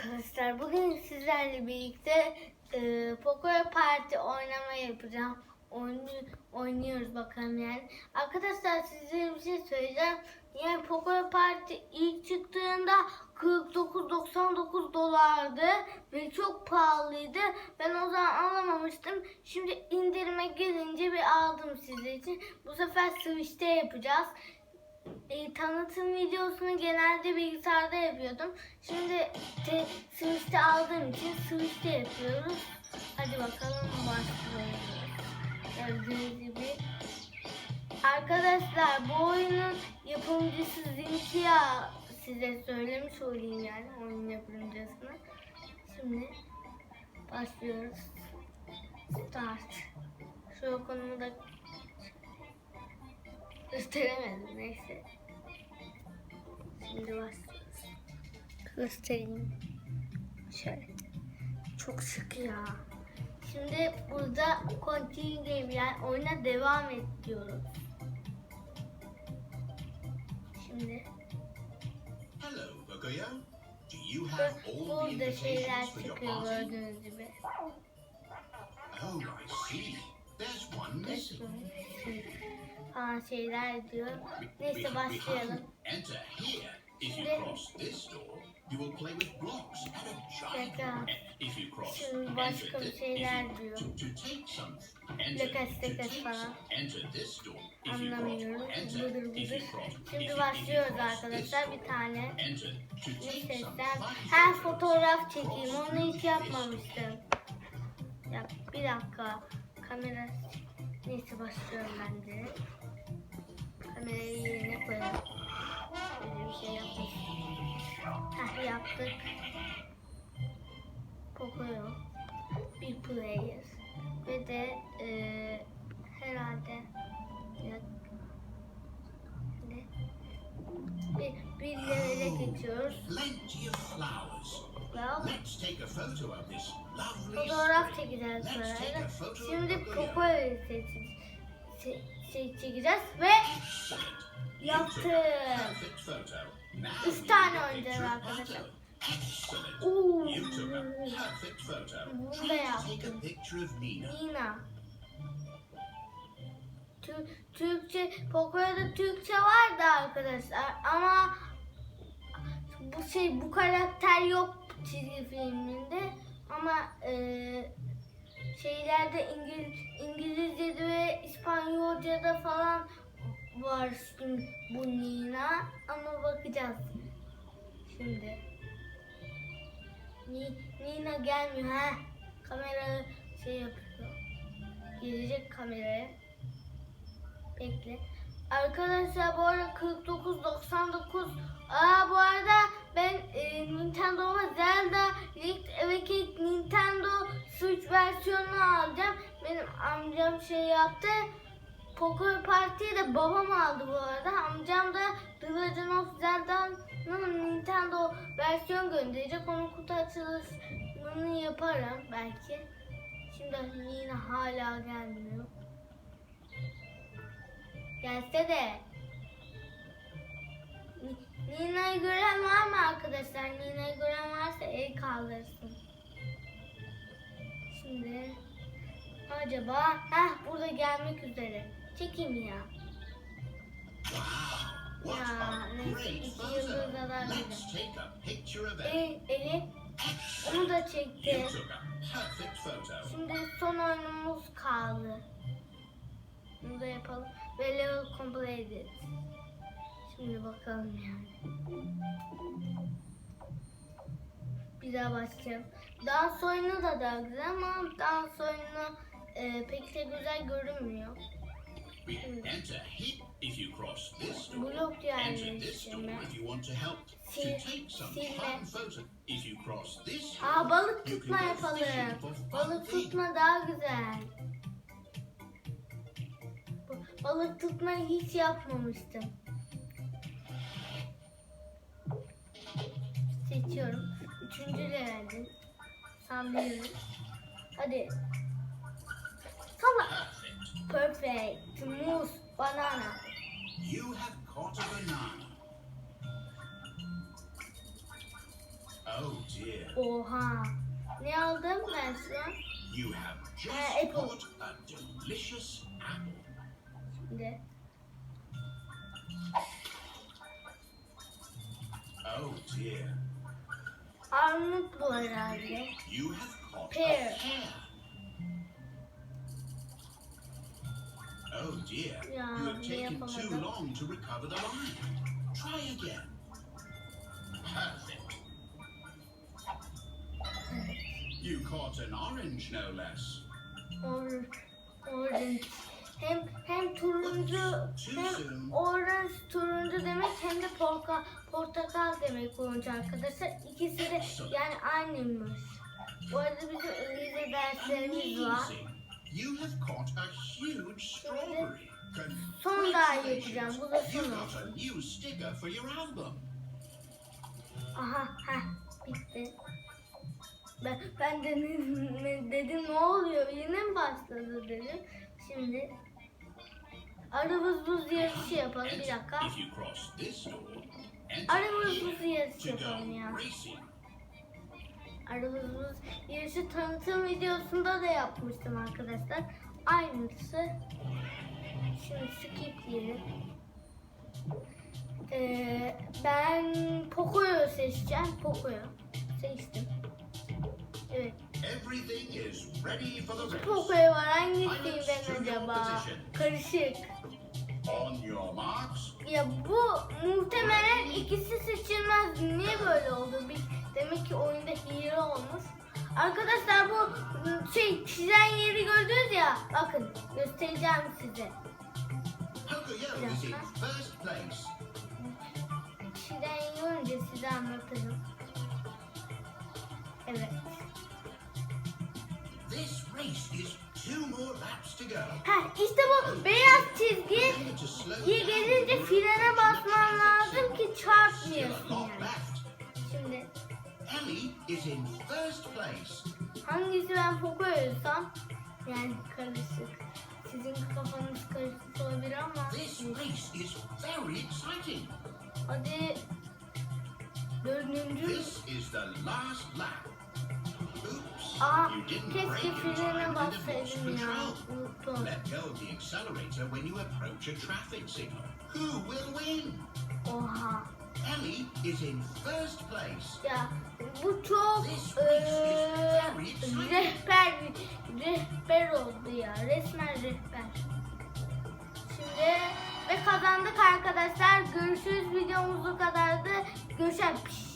arkadaşlar. Bugün sizlerle birlikte e, Poker Party oynama yapacağım. Oynu- oynuyoruz bakalım yani. Arkadaşlar size bir şey söyleyeceğim. Yani Poker Party ilk çıktığında 49.99 dolardı ve çok pahalıydı. Ben o zaman alamamıştım. Şimdi indirime gelince bir aldım sizler için. Bu sefer Switch'te yapacağız e, tanıtım videosunu genelde bilgisayarda yapıyordum. Şimdi te, Switch'te aldığım için Switch'te yapıyoruz. Hadi bakalım başlayalım. Gördüğünüz gibi. Arkadaşlar bu oyunun yapımcısı Zinkia size söylemiş olayım yani oyun yapımcısını. Şimdi başlıyoruz. Start. Şu konumu da Gösteremedim neyse. Şimdi başlıyoruz. Göstereyim. Şöyle. Çok şık ya. Şimdi burada continue game yani oyuna devam et diyoruz. Şimdi Hello, Baguya. Do you have all the invitations for your party? gördüğünüz gibi. Oh, I see. There's one missing. Falan şeyler diyor. Neyse başlayalım. Şimdi- cross this door, you will play with blocks and a giant. Dakika. And if you cross, Şimdi başka bir şeyler diyor. Lekas, take falan. Anlamıyorum. Budur budur. Şimdi başlıyoruz arkadaşlar bir tane. Enter. To Ne take some sesten? five Ha photos. fotoğraf çekeyim. Onu hiç yapmamıştım. Ya bir dakika. Kamera neyse başlıyorum ben de. Kamerayı yerine koyalım. Böyle bir şey yaptık. Heh yaptık. Pocoyo. Bir player. Ve de eee herhalde ne? bir, bir levele geçiyoruz. Lovely Fotoğraf çekeceğiz sırayla. Şimdi. Pocoyo'yu seçeceğiz. Se- çekeceğiz ve Yaptık. Üç tane of arkadaşlar. Pato. Excellent. Oo. You took a perfect photo. Bunu da yaptım. Nina. Nina. Tü- Türkçe, Pocoyo'da Türkçe vardı arkadaşlar ama bu şey bu karakter yok çizgi filminde ama eee şeylerde İngiliz, İngilizce'de ve İspanyolca'da falan var şimdi bu Nina ama bakacağız şimdi. Ni, Nina gelmiyor ha. Kamera şey yapıyor. Gelecek kameraya. Bekle. Arkadaşlar bu arada 49.99 Aa bu arada ben Switch versiyonunu alacağım. Benim amcam şey yaptı. Poker Party'yi de babam aldı bu arada. Amcam da The Legend of Zelda'nın Nintendo versiyon gönderecek. Onun kutu açılışını yaparım belki. Şimdi yine hala gelmiyor. Gelse de. Ni- Nina'yı gören var mı arkadaşlar? Nina'yı gören varsa el kaldırsın. Şimdi acaba heh burada gelmek üzere. Çekeyim ya. Wow. Ya, neyse, iki photo. yıldız alar Let's take a picture of it. El, eli onu da çekti. Şimdi son oyunumuz kaldı. Bunu da yapalım. Ve level completed. Şimdi bakalım yani. Daha başlayalım. Dans oyunu da daha güzel ama dans oyunu e, pek de güzel görünmüyor. Blok yerleştirme. Sil- silme. Aa balık tutma yapalım. Balık tutma daha güzel. Balık tutmayı hiç yapmamıştım. Seçiyorum. Üçüncü levelde. Sallıyorum. Hadi. Salla. Perfect. Muz. Banana. You have caught a banana. Oh dear. Oha. Ne aldım ben an? You have just Uh, apple. got a delicious apple. Şimdi. Oh dear. Armut bu herhalde. You have caught Pear. Oh dear. Ya, you have taken too long to recover the line. Try again. Perfect. You caught an orange, no less. Or, orange. Hem hem turuncu hem orange turuncu demek hem de porka, portakal demek olunca arkadaşlar. İkisi de yani aynıymış. Bu arada bizim İngilizce derslerimiz var. You have caught a huge strawberry. Son daha yapacağım. Bu da son album. Aha, ha, bitti. Ben, ben de ne- ne- dedim ne oluyor yine mi başladı dedim. Şimdi arabız buz yarışı yapalım bir dakika. Here buz yarışı yapalım ya. Arabız buz yarışı tanıtım videosunda da yapmıştım arkadaşlar. Aynısı. Şimdi skip diyelim. Ee, ben Poco'yu seçeceğim. Poco'yu seçtim. Evet. Everything is ready for the race. Var acaba? Karışık. On your marks, Ya bu muhtemelen ikisi seçilmez. Niye böyle oldu? Bir, demek ki oyunda hile olmuş. Arkadaşlar bu şey çizen yeri gördünüz ya. Bakın göstereceğim size. Çizen yeri önce size anlatırım. Ha işte bu beyaz çizgi gelince frene basman lazım ki çarpmıyorsun yani. Şimdi Ellie is in first place. Hangisi ben Poco'yoysam yani karışık. Sizin kafanız karışık olabilir ama hadi dördüncü This is the last lap. Aa keşke frene bassaydım ya unuttum. Let go of the accelerator when you approach a traffic signal. Who will win? Oha Ellie is in first place. ya bu çok exciting. rehber rehber oldu ya resmen rehber. Şimdi ve kazandık arkadaşlar. Görüşürüz videomuz bu kadardı. Görüşürüz.